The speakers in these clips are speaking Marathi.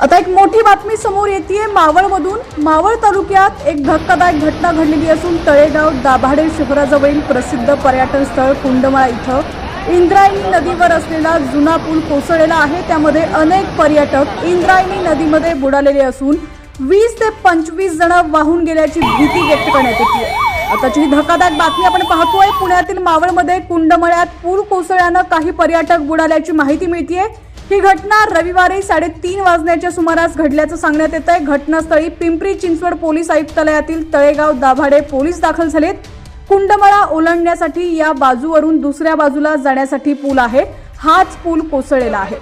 आता एक मोठी बातमी समोर येते मावळमधून मावळ तालुक्यात एक धक्कादायक घटना घडलेली असून तळेगाव दाभाडे शहराजवळील प्रसिद्ध पर्यटन स्थळ कुंडमाळा इथं इंद्रायणी नदीवर असलेला जुना पूल कोसळलेला आहे. त्यामध्ये अनेक पर्यटक इंद्रायणी नदीमध्ये बुडालेले असून वीस ते पंचवीस जण वाहून गेल्याची भीती व्यक्त करण्यात येते. आताची ही धक्कादायक बातमी आपण पाहतोय. पुण्यातील मावळमध्ये कुंडमळ्यात पूल कोसळल्यानं काही पर्यटक बुडाल्याची माहिती मिळतीये. ही घटना रविवारी साडेतीन वाजण्याच्या सुमारास घडल्याचं सांगण्यात येत आहे. घटनास्थळी पिंपरी चिंचवड पोलीस आयुक्तालयातील तळेगाव दाभाडे पोलीस दाखल झालेत. कुंडमळा ओलांडण्यासाठी या बाजूवरून दुसऱ्या बाजूला जाण्यासाठी पूल आहे. हाच पूल कोसळलेला आहे.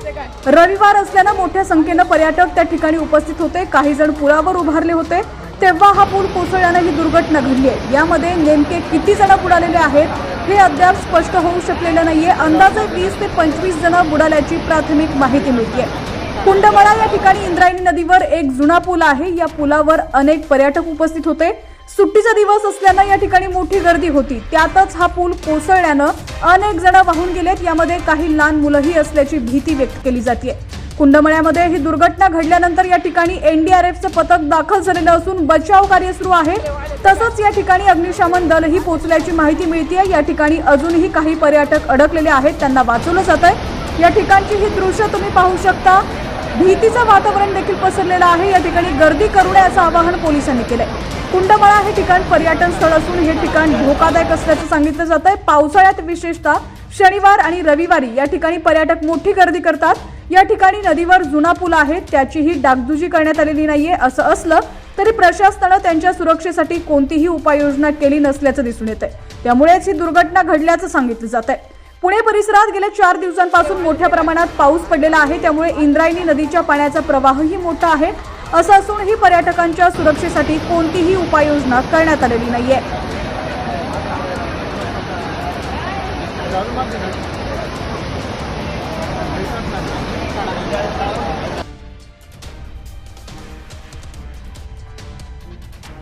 रविवार असल्यानं मोठ्या संख्येनं पर्यटक त्या ठिकाणी उपस्थित होते. काही जण पुलावर उभारले होते. तेव्हा हा पूल कोसळल्यानं ही दुर्घटना घडली आहे. यामध्ये नेमके किती जण बुडालेले आहेत? हे अद्याप स्पष्ट होऊ शकलेलं नाहीये. अंदाजे वीस ते पंचवीस जण बुडाल्याची प्राथमिक माहिती मिळते कुंडमळा या ठिकाणी इंद्रायणी नदीवर एक जुना पूल आहे. या पुलावर अनेक पर्यटक उपस्थित होते. सुट्टीचा दिवस असल्यानं या ठिकाणी मोठी गर्दी होती. त्यातच हा पूल कोसळल्यानं अनेक जण वाहून गेलेत. यामध्ये काही लहान मुलंही असल्याची भीती व्यक्त केली जाते कुंडमळ्यामध्ये ही दुर्घटना घडल्यानंतर या ठिकाणी एनडीआरएफचं पथक दाखल झालेलं असून बचाव कार्य सुरू आहे. तसंच या ठिकाणी अग्निशमन दलही पोहोचल्याची माहिती मिळते या ठिकाणी अजूनही काही पर्यटक अडकलेले आहेत. त्यांना वाचवलं जात आहे या ठिकाणची ही दृश्य तुम्ही पाहू शकता. भीतीचं वातावरण देखील पसरलेलं आहे. या ठिकाणी गर्दी करू नये असं आवाहन पोलिसांनी केलंय. कुंडमळा हे ठिकाण पर्यटन स्थळ असून हे ठिकाण धोकादायक असल्याचं सांगितलं जात आहे पावसाळ्यात विशेषतः शनिवार आणि रविवारी या ठिकाणी पर्यटक मोठी गर्दी करतात. या ठिकाणी नदीवर जुना पूल आहे त्याचीही डागदुजी करण्यात आलेली नाहीये असं असलं तरी प्रशासनानं त्यांच्या सुरक्षेसाठी कोणतीही उपाययोजना केली नसल्याचं दिसून येत आहे त्यामुळेच ही दुर्घटना घडल्याचं सांगितलं जात आहे पुणे परिसरात गेल्या चार दिवसांपासून मोठ्या प्रमाणात पाऊस पडलेला आहे त्यामुळे इंद्रायणी नदीच्या पाण्याचा प्रवाहही मोठा आहे असं असूनही पर्यटकांच्या सुरक्षेसाठी कोणतीही उपाययोजना करण्यात आलेली नाहीये. ఇక్కడ